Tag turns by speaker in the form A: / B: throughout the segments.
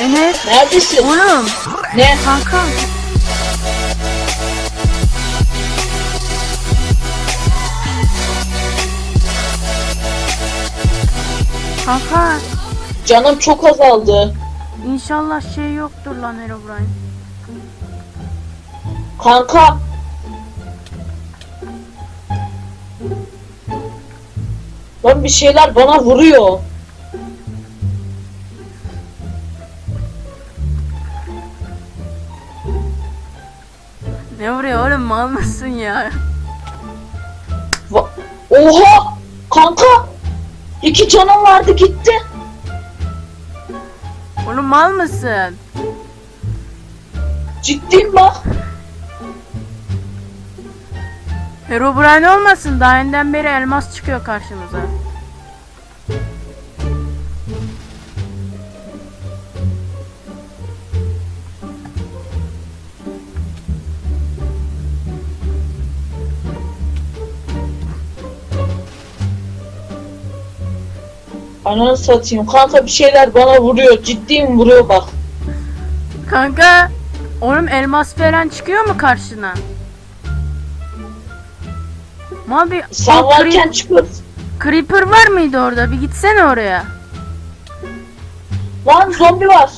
A: Enes.
B: Neredesin?
A: Oğlum.
B: Ne?
A: Kanka. Kanka.
B: Canım çok azaldı.
A: İnşallah şey yoktur lan Herobrine.
B: Kanka. Lan bir şeyler bana vuruyor.
A: Ya?
B: Va- Oha! Kanka! İki canım vardı gitti.
A: Oğlum mal mısın?
B: Ciddiyim bak.
A: Herobrine olmasın daha önden beri elmas çıkıyor karşımıza.
B: Ananı satayım. Kanka bir şeyler bana vuruyor. Ciddiyim vuruyor bak.
A: Kanka. Oğlum elmas falan çıkıyor mu karşına? Mal bir
B: Sen varken çıkıyor.
A: Creeper var mıydı orada? Bir gitsene oraya.
B: Lan zombi var.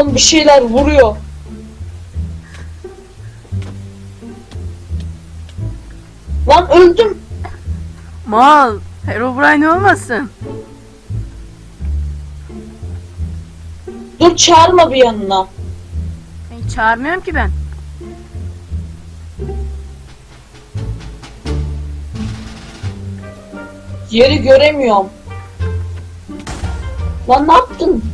B: Oğlum bir şeyler vuruyor. Lan öldüm.
A: Mal. Herobrine olmasın.
B: Dur çağırma bir yanına.
A: Hiç çağırmıyorum ki ben.
B: Yeri göremiyorum. Lan ne yaptın?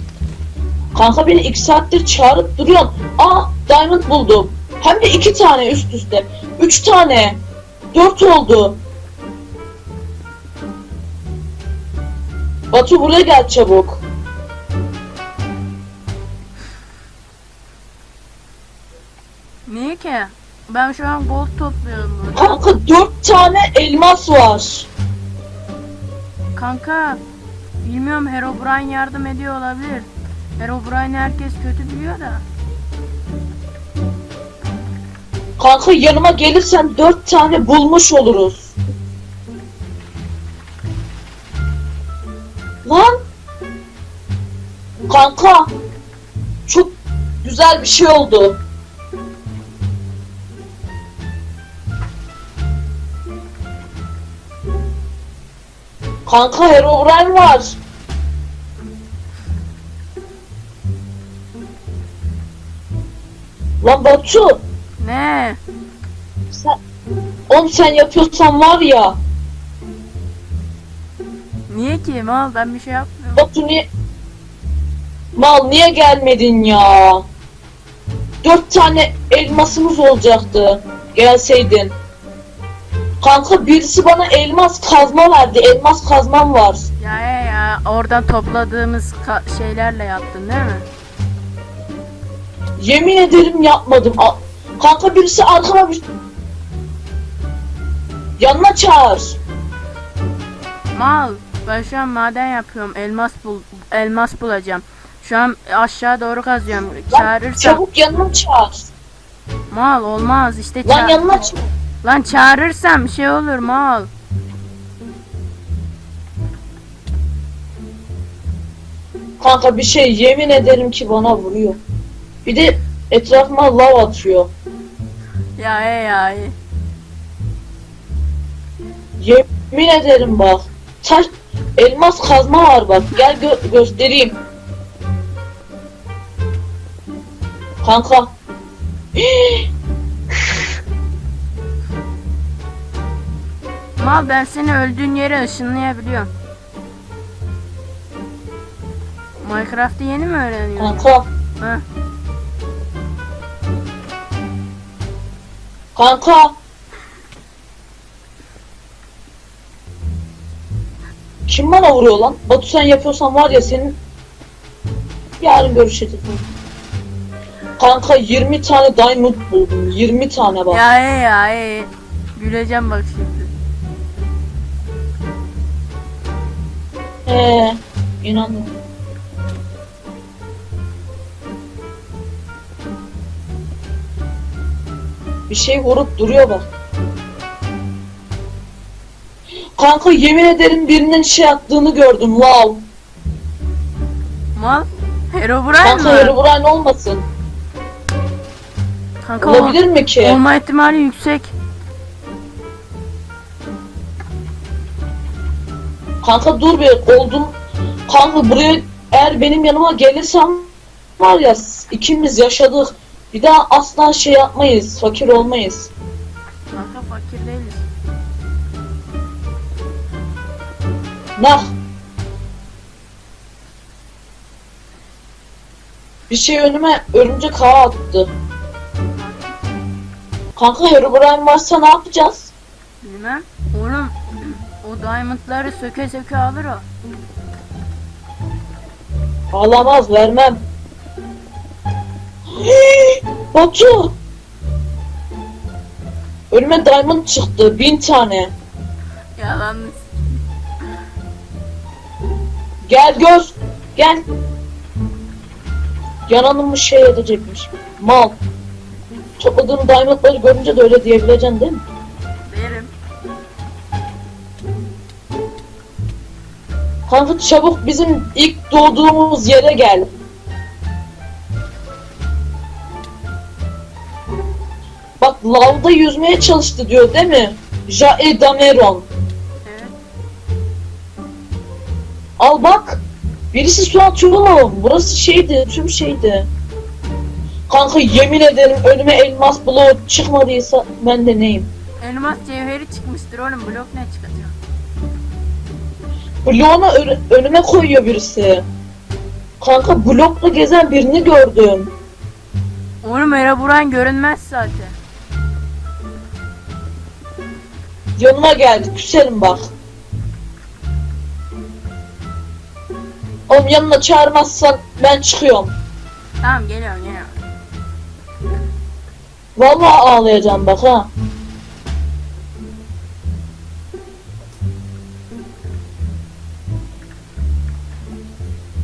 B: Kanka beni iki saattir çağırıp duruyorsun. Aa diamond buldum. Hem de iki tane üst üste. Üç tane. Dört oldu. Batu buraya gel çabuk.
A: Niye ki? Ben şu an gold topluyorum burada.
B: Kanka dört tane elmas var.
A: Kanka. Bilmiyorum Herobrine yardım ediyor olabilir. Herobrine herkes kötü biliyor da.
B: Kanka yanıma gelirsen dört tane bulmuş oluruz. Lan. Kanka. Çok güzel bir şey oldu. Kanka Herobrine var. Lan Batu.
A: Ne?
B: Sen, oğlum sen yapıyorsan var ya.
A: Niye ki? Mal ben bir şey yapmıyorum.
B: Batu niye... Mal niye gelmedin ya? Dört tane elmasımız olacaktı. Gelseydin. Kanka birisi bana elmas kazma verdi. Elmas kazmam var.
A: Ya ya ya oradan topladığımız şeylerle yaptın değil mi?
B: Yemin ederim yapmadım. A- Kanka birisi arkama bir... Yanına çağır.
A: Mal ben şu an maden yapıyorum. Elmas bul elmas bulacağım. Şu an aşağı doğru kazıyorum.
B: Lan
A: Çağırırsam
B: çabuk yanına çağır.
A: mal olmaz işte
B: Lan
A: ça-
B: yanına çağır.
A: Lan çağırırsam bir şey olur mal.
B: Kanka bir şey yemin ederim ki bana vuruyor. Bir de etrafıma lav atıyor.
A: Ya ya ya.
B: Yemin ederim bak. Taş, elmas kazma var bak. Gel gö- göstereyim. Kanka.
A: Mal ben seni öldüğün yere ışınlayabiliyorum. Minecraft'ı yeni mi öğreniyorsun?
B: Kanka.
A: Heh.
B: Kanka. Kim bana vuruyor lan? Batu sen yapıyorsan var ya senin yarın görüşeceğiz. Kanka 20 tane diamond buldum. 20 tane bak.
A: Ya ey ya ey. Güleceğim bak şimdi.
B: Ee, inandım. Bir şey vurup duruyor bak. Kanka yemin ederim birinin şey attığını gördüm. Wow.
A: Mal. Herobrine
B: Kanka
A: mı?
B: Herobrine olmasın.
A: Kanka
B: Olabilir mi ki?
A: olma ihtimali yüksek.
B: Kanka dur bir oldum. Kanka buraya eğer benim yanıma gelirsen var ya ikimiz yaşadık. Bir daha asla şey yapmayız. Fakir olmayız.
A: Kanka fakir değiliz.
B: Nah. Bir şey önüme örümcek ağı attı. Kanka Herobrine varsa ne yapacağız?
A: Bilmem. Oğlum o diamondları söke söke alır o.
B: Ağlamaz vermem. Batu. Önüme diamond çıktı. Bin tane.
A: Yalan.
B: Gel gör. Gel. Yananımı şey edecekmiş. Mal. Topladığım diamondları görünce de öyle diyebileceksin değil mi?
A: Derim.
B: Kanka çabuk bizim ilk doğduğumuz yere gel. Lavda yüzmeye çalıştı diyor değil mi? Jae Dameron. Al bak. Birisi su atıyor oğlum. Burası şeydi, tüm şeydi. Kanka yemin ederim önüme elmas bloğu çıkmadıysa ben de neyim?
A: Elmas cevheri çıkmıştır oğlum. Blok ne çıkacak?
B: Bloğunu önüme koyuyor birisi. Kanka blokla gezen birini gördüm.
A: Oğlum Herobrine görünmez zaten.
B: Yanıma geldi. Küserim bak. Oğlum yanına çağırmazsan ben çıkıyorum.
A: Tamam geliyorum geliyorum.
B: Vallahi ağlayacağım bak ha.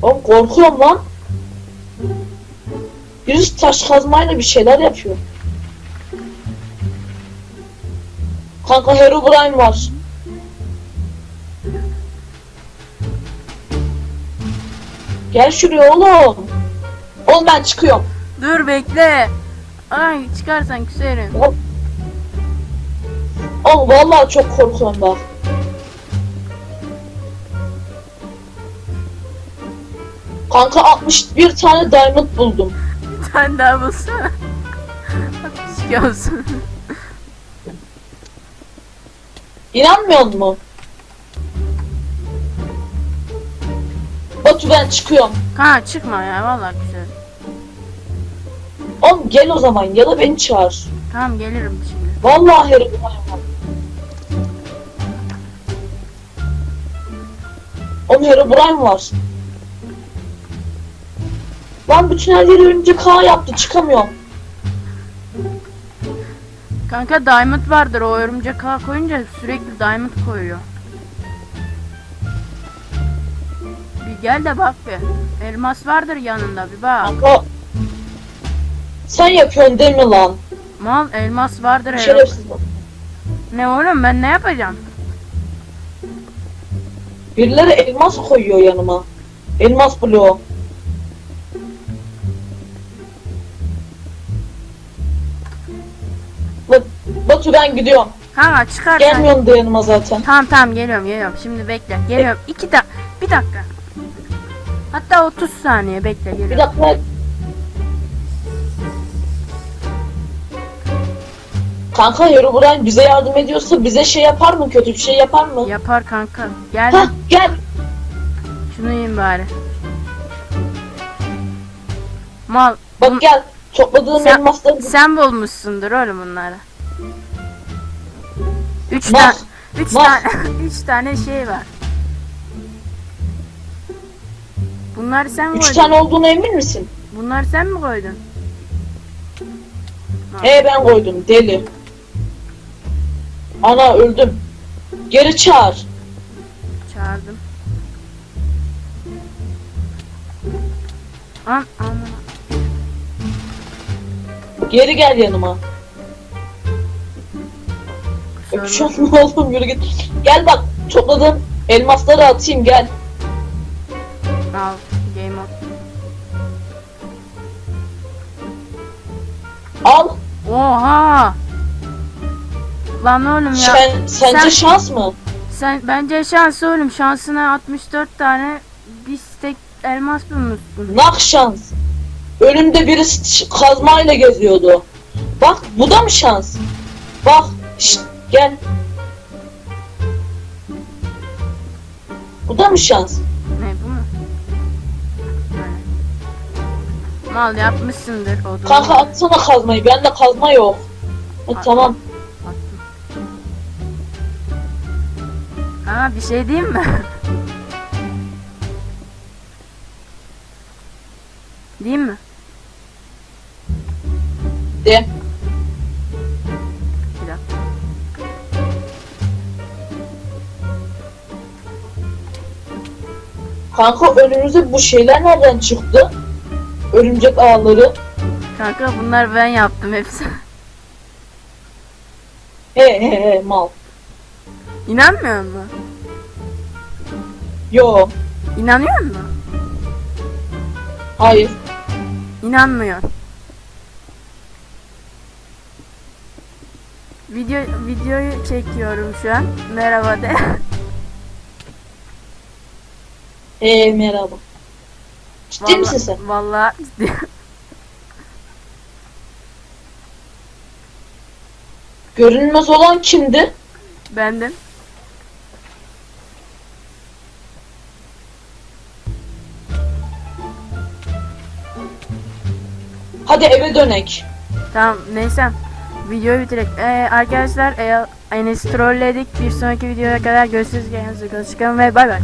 B: Oğlum korkuyorum lan. Birisi taş kazmayla bir şeyler yapıyor. Kanka Herobrine var. Gel şuraya oğlum. Oğlum ben çıkıyorum.
A: Dur bekle. Ay çıkarsan küserim.
B: Oğlum Oğlum vallahi çok korkuyorum bak. Kanka 61 tane diamond buldum.
A: Tane daha bulsana. Keşke olsun.
B: İnanmıyor musun? Batu ben çıkıyorum.
A: Kanka çıkma ya vallahi güzel.
B: Oğlum gel o zaman ya da beni çağır.
A: Tamam gelirim şimdi.
B: Vallahi var. Oğlum Herobrine var. Lan bütün her yeri önce K yaptı çıkamıyorum.
A: Kanka diamond vardır o örümcek ağ koyunca sürekli diamond koyuyor. Bir gel de bak be. Elmas vardır yanında bir bak.
B: Kanka sen yapıyorsun değil mi lan?
A: Mal elmas vardır her.
B: Şerefsiz bak.
A: Ne oğlum ben ne yapacağım?
B: Birileri elmas koyuyor yanıma. Elmas bloğu. Batu ben gidiyorum.
A: Kanka çıkar sen.
B: Gelmiyorsun da yanıma zaten.
A: Tamam tamam geliyorum geliyorum. Şimdi bekle. Geliyorum. İki dakika. Bir dakika. Hatta 30 saniye bekle
B: Bir
A: geliyorum.
B: dakika. Kanka Herobrine bize yardım ediyorsa bize şey yapar mı? Kötü bir şey yapar mı?
A: Yapar kanka. Gel.
B: Hah gel.
A: Şunu yiyeyim bari. Mal.
B: Bak gel. Topladığın
A: Sen-
B: elmasları
A: Sen bulmuşsundur oğlum bunları. Üç tane, üç
B: bak.
A: tane, üç tane şey var. Bunları sen mi
B: Üç
A: koydun?
B: tane olduğuna emin misin?
A: Bunları sen mi koydun?
B: He ben koydum deli. Ana öldüm. Geri çağır.
A: Çağırdım. An aman.
B: Geri gel yanıma. Öpüşüyor mu oğlum yürü git. Gel bak topladım. Elmasları atayım gel.
A: Al game on.
B: Al.
A: Oha! Lan oğlum ya.
B: Sen, sence
A: Sen-
B: şans mı?
A: Sen bence şans oğlum. Şansına 64 tane bir stek elmas bulmuşsun.
B: Nak şans. Önümde birisi ş- kazmayla geziyordu. Bak bu da mı şans? Bak şşt, gel. Bu da mı şans?
A: Ne bu mu? Böyle. Mal yapmışsındır odunu.
B: Kanka atsana kazmayı. Bende kazma yok. Ha,
A: At.
B: tamam.
A: Aa bir şey diyeyim mi? diyeyim mi?
B: De. Kanka önümüze bu şeyler nereden çıktı? Örümcek ağları.
A: Kanka bunlar ben yaptım hepsi.
B: He he he mal.
A: İnanmıyor musun?
B: Yo.
A: İnanıyor musun?
B: Hayır.
A: İnanmıyor. Video videoyu çekiyorum şu an. Merhaba de.
B: He merhaba. Ciddi misin sen?
A: Vallahi ciddi.
B: Görünmez olan kimdi?
A: Bendim.
B: Hadi eve dönek.
A: Tamam neyse. Videoyu bitirek. Ee, arkadaşlar e, Enes trolledik. Bir sonraki videoya kadar görüşürüz. Kendinize bakın ve bay bay.